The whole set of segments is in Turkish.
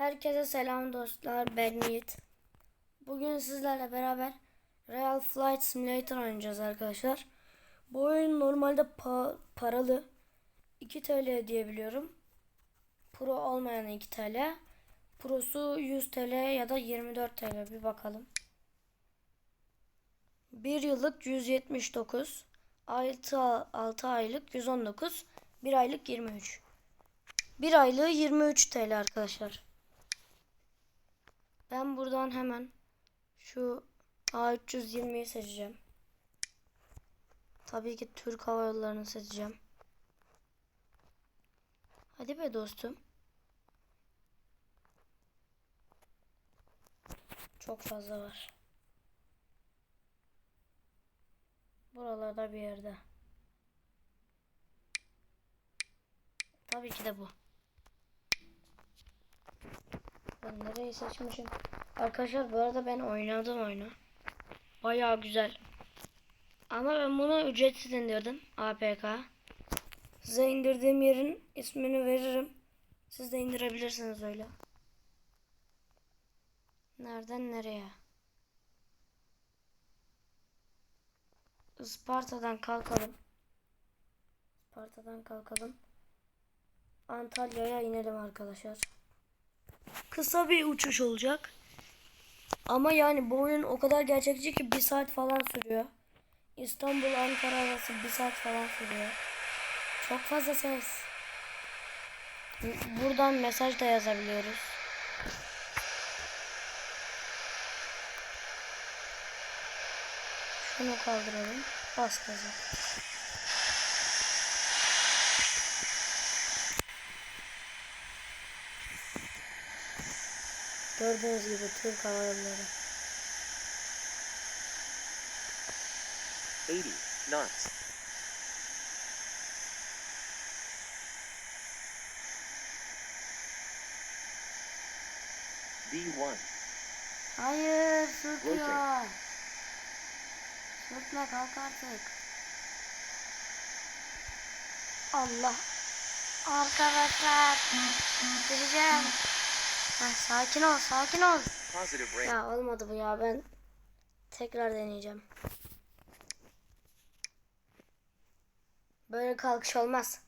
Herkese selam dostlar. Ben Yiğit. Bugün sizlerle beraber Real Flight Simulator oynayacağız arkadaşlar. Bu oyun normalde pa- paralı. 2 TL diyebiliyorum. Pro olmayan 2 TL. Prosu 100 TL ya da 24 TL bir bakalım. 1 yıllık 179. 6, 6 aylık 119. 1 aylık 23. Bir aylığı 23 TL arkadaşlar. Ben buradan hemen şu A320'yi seçeceğim. Tabii ki Türk Hava Yolları'nı seçeceğim. Hadi be dostum. Çok fazla var. Buralarda bir yerde. Tabii ki de bu. Ben nereyi seçmişim? Arkadaşlar bu arada ben oynadım oyunu. Bayağı güzel. Ama ben bunu ücretsiz indirdim. APK. Size indirdiğim yerin ismini veririm. Siz de indirebilirsiniz öyle. Nereden nereye? Isparta'dan kalkalım. Isparta'dan kalkalım. Antalya'ya inelim arkadaşlar. Kısa bir uçuş olacak. Ama yani bu oyun o kadar gerçekçi ki bir saat falan sürüyor. İstanbul Ankara arası bir saat falan sürüyor. Çok fazla ses. Bu- Buradan mesaj da yazabiliyoruz. Şunu kaldıralım. Bas gaza. Gördüğünüz gibi Türk Hava Yolları. 80 knots. B1, Hayır sürtüyor. Sürtme kalk artık. Allah. Arkadaşlar. Düşeceğim. Heh, sakin ol sakin ol. Ya olmadı bu ya ben tekrar deneyeceğim. Böyle kalkış olmaz.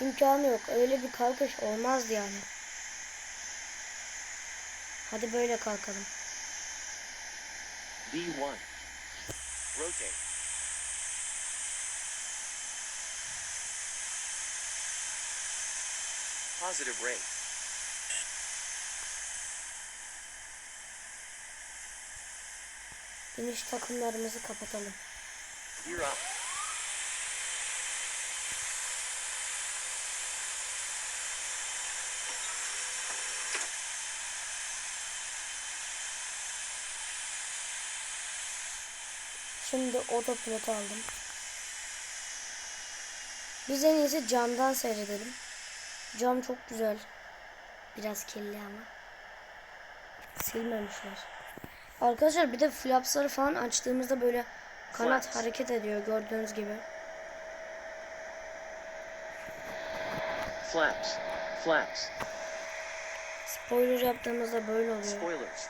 İmkanı yok. Öyle bir kalkış olmazdı yani. Hadi böyle kalkalım. B1, rotate. Positive rate. İniş takımlarımızı kapatalım. Gear up. Şimdi otopilot aldım. Biz en iyisi camdan seyredelim. Cam çok güzel. Biraz kirli ama. Silmemişler. Arkadaşlar bir de flapsları falan açtığımızda böyle kanat Flaps. hareket ediyor gördüğünüz gibi. Flaps. Flaps. Spoiler yaptığımızda böyle oluyor. Spoilers.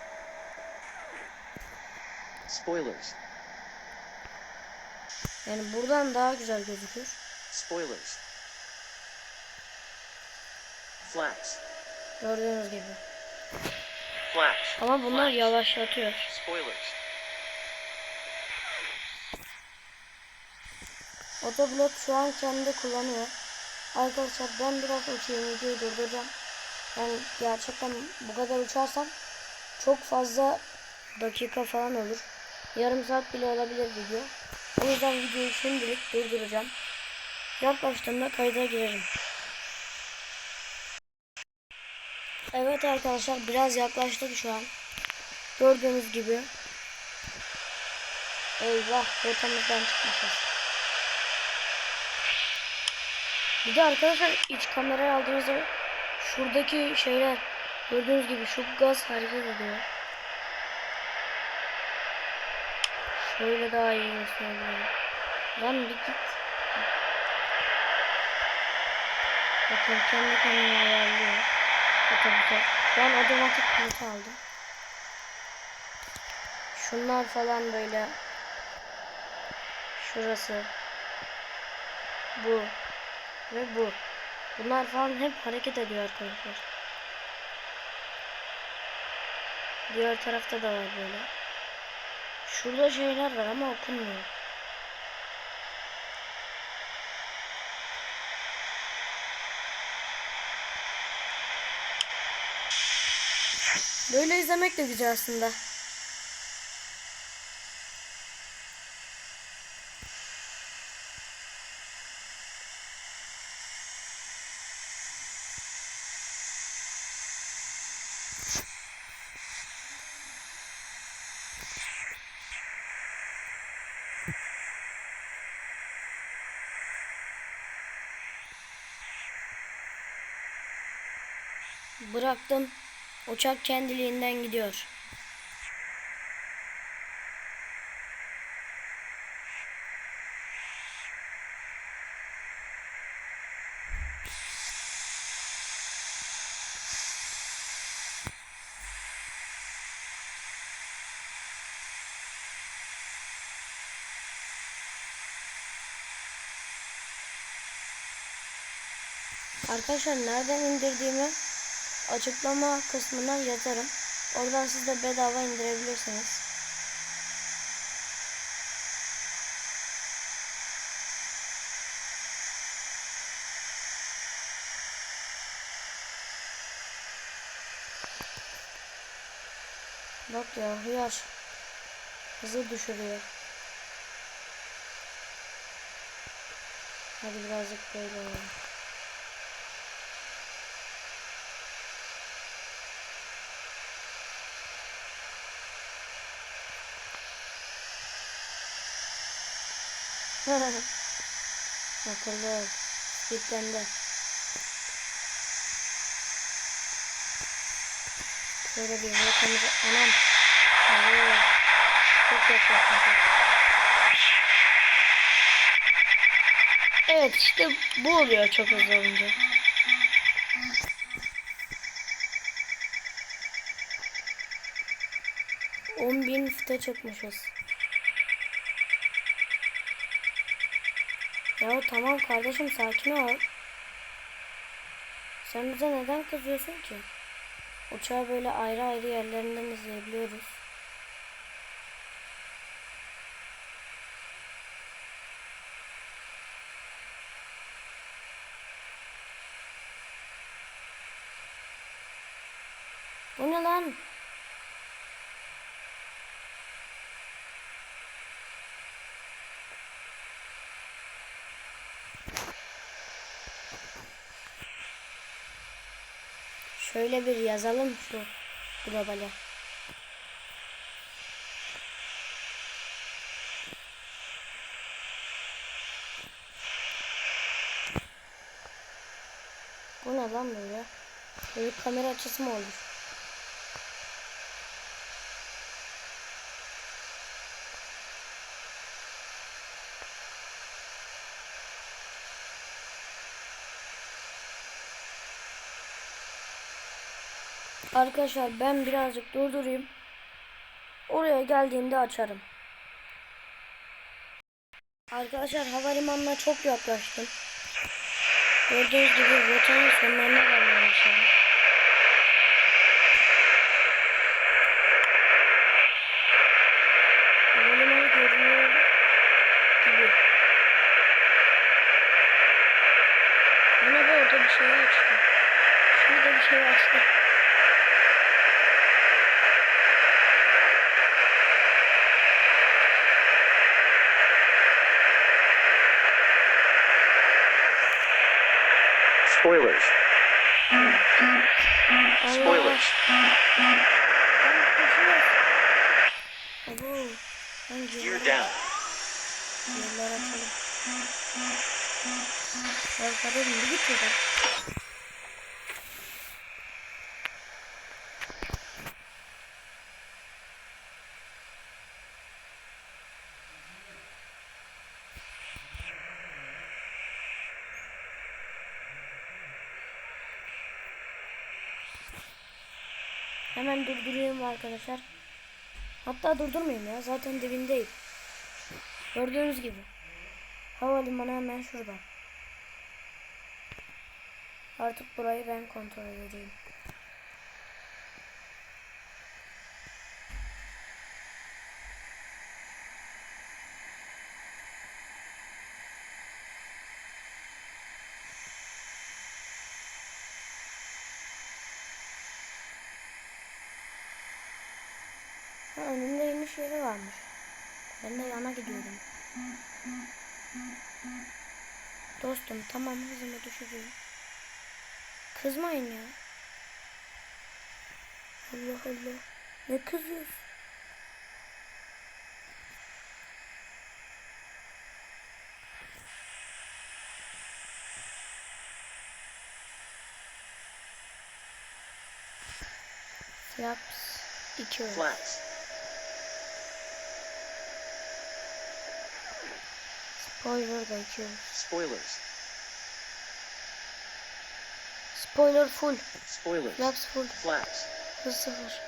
Spoilers. Yani buradan daha güzel gözükür. Spoilers. Flaps. Gördüğünüz gibi. Flaps. Ama bunlar yavaşlatıyor. Spoilers. Otopilot şu an kendi kullanıyor. Arkadaşlar ben biraz uçayım videoyu durduracağım. Yani gerçekten bu kadar uçarsam çok fazla dakika falan olur. Yarım saat bile olabilir video. O yüzden videoyu şimdilik durduracağım. Yaklaştığımda kayda girerim. Evet arkadaşlar biraz yaklaştık şu an. Gördüğünüz gibi. Eyvah rotamızdan çıkmışız. Bir de arkadaşlar iç kamerayı aldığınızda şuradaki şeyler gördüğünüz gibi şu gaz hareket ediyor. Şöyle daha iyi gösterebilirim. Lan bir git. Bakın kendi kendine ayarlıyor. Otobüse. Şu an otomatik pilot aldım. Şunlar falan böyle. Şurası. Bu. Ve bu. Bunlar falan hep hareket ediyor arkadaşlar. Diğer tarafta da var böyle. Şurada şeyler var ama okunmuyor. Böyle izlemek de güzel aslında. Bıraktım. Uçak kendiliğinden gidiyor. Arkadaşlar nereden indirdiğimi açıklama kısmına yazarım. Oradan siz de bedava indirebilirsiniz. Bak ya hıyar. Hızı düşürüyor. Hadi birazcık böyle olalım. Akıllı ol. Yüklendi. Şöyle bir rotamızı... Anam. Oo. Çok yaklaştık. Evet işte bu oluyor çok hızlı olunca. On bin fite çıkmışız. Ya tamam kardeşim sakin ol. Sen bize neden kızıyorsun ki? Uçağı böyle ayrı ayrı yerlerinden izleyebiliyoruz. Bu ne lan? Şöyle bir yazalım şu globale. Bu ne lan böyle? Böyle kamera açısı mı olur? Arkadaşlar ben birazcık durdurayım. Oraya geldiğimde açarım. Arkadaşlar havalimanına çok yaklaştım. Gördüğünüz gibi rotanın sonlarına gelmeye başladım. Havalimanı görünüyor gibi. Bana da orada bir şey açtı. Şurada bir şey açtı. Spoilers. Spoilers. Abo. Ben Gear down. Yerler açalım. Ya kardeşim bir git şuradan. Hemen durduruyorum arkadaşlar. Hatta durdurmayayım ya. Zaten dibindeyim. Gördüğünüz gibi. Havalimanı hemen şurada. Artık burayı ben kontrol edeyim. Ha, önümde iniş yeri varmış. Ben de yana gidiyorum. Dostum tamam hızımı düşürüyorum. Kızmayın ya. Allah Allah. Ne kızıyorsun? Flaps 2 öyle. Flaps. Spoiler da 2 öyle. Spoilers. Spoiler full. Spoilers. Flaps full. Flaps. Hız sıfır.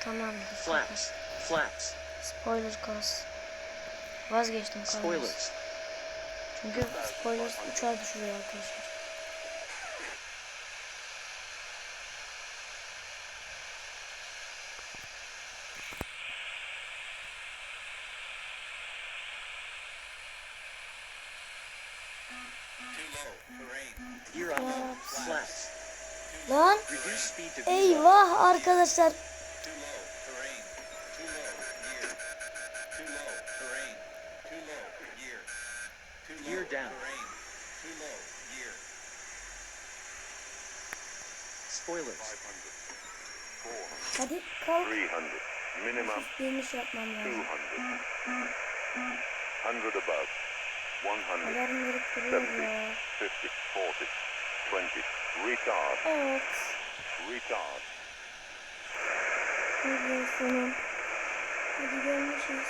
Sıfır. Flaps. Flaps. Spoiler kas. Vazgeçtim kalmaz. Spoilers. Çünkü spoiler uçağa düşürüyor arkadaşlar. Low, gear. Spoilers. Hadi kalk. 300. Minimum Yanlış yapmam lazım. 200. 100 above. 100. Alarm verip duruyor 70. ya. 50. 40. 20. Retard. Evet. Retard. Biliyorsunuz. Hadi gelmişiz.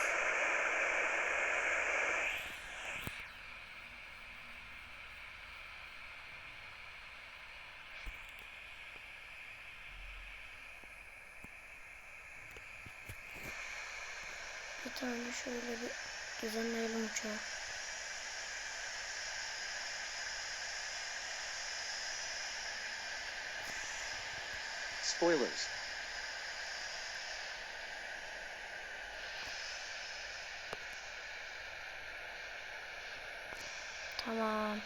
Bir tane şöyle bir düzenleyelim uçağı. Spoilers. Tamam.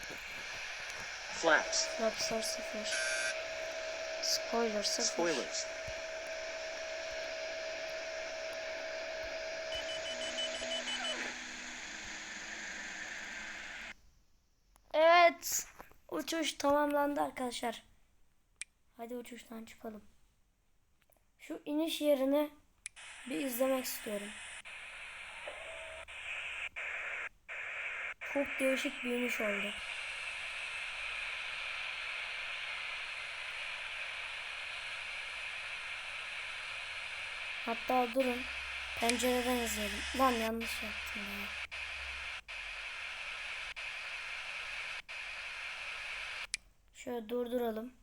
Flaps. Flapslar sıfır. Spoiler sıfır. Spoilers. Evet. Uçuş tamamlandı arkadaşlar. Hadi uçuştan çıkalım. Şu iniş yerini bir izlemek istiyorum. Çok değişik bir iniş oldu. Hatta durun. Pencereden izleyelim. Lan yanlış yaptım ya. Şöyle durduralım.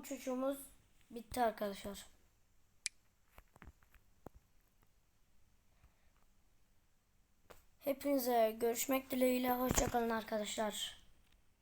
Uçuşumuz bitti arkadaşlar. Hepinize görüşmek dileğiyle. Hoşçakalın arkadaşlar.